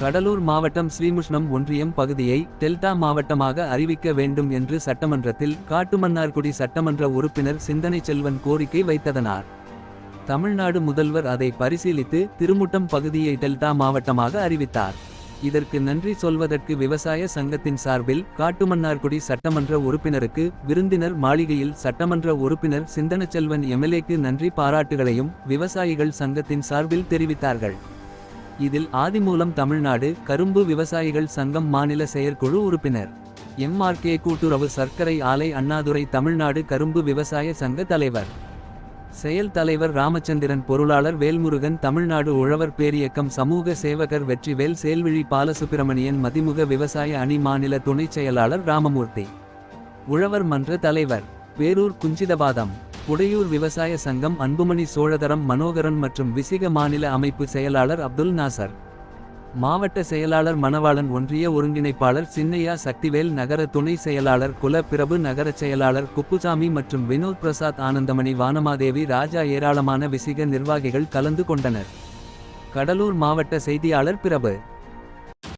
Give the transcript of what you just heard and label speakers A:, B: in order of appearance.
A: கடலூர் மாவட்டம் ஸ்ரீமுஷ்ணம் ஒன்றியம் பகுதியை டெல்டா மாவட்டமாக அறிவிக்க வேண்டும் என்று சட்டமன்றத்தில் காட்டுமன்னார்குடி சட்டமன்ற உறுப்பினர் சிந்தனை செல்வன் கோரிக்கை வைத்ததனார். தமிழ்நாடு முதல்வர் அதை பரிசீலித்து திருமுட்டம் பகுதியை டெல்டா மாவட்டமாக அறிவித்தார். இதற்கு நன்றி சொல்வதற்கு விவசாய சங்கத்தின் சார்பில் காட்டுமன்னார்குடி சட்டமன்ற உறுப்பினருக்கு விருந்தினர் மாளிகையில் சட்டமன்ற உறுப்பினர் சிந்தனச்செல்வன் எம்எல்ஏக்கு நன்றி பாராட்டுகளையும் விவசாயிகள் சங்கத்தின் சார்பில் தெரிவித்தார்கள். இதில் ஆதிமூலம் தமிழ்நாடு கரும்பு விவசாயிகள் சங்கம் மாநில செயற்குழு உறுப்பினர். எம்ஆர்கே கூட்டுறவு சர்க்கரை ஆலை அண்ணாதுரை தமிழ்நாடு கரும்பு விவசாய சங்க தலைவர். செயல் தலைவர் ராமச்சந்திரன் பொருளாளர் வேல்முருகன் தமிழ்நாடு உழவர் பேரியக்கம் சமூக சேவகர் வெற்றிவேல் சேல்விழி பாலசுப்பிரமணியன் மதிமுக விவசாய அணி மாநில துணைச் செயலாளர் ராமமூர்த்தி. உழவர் மன்ற தலைவர். வேரூர் குஞ்சிதபாதம். உடையூர் விவசாய சங்கம் அன்புமணி சோழதரம் மனோகரன் மற்றும் விசிக மாநில அமைப்பு செயலாளர் அப்துல் நாசர். மாவட்ட செயலாளர் மணவாளன் ஒன்றிய ஒருங்கிணைப்பாளர் சின்னையா சக்திவேல் நகர துணை செயலாளர் குல பிரபு நகர செயலாளர் குப்புசாமி மற்றும் வினோத் பிரசாத் ஆனந்தமணி வானமாதேவி ராஜா ஏராளமான விசிக நிர்வாகிகள் கலந்து கொண்டனர். கடலூர் மாவட்ட செய்தியாளர் பிரபு.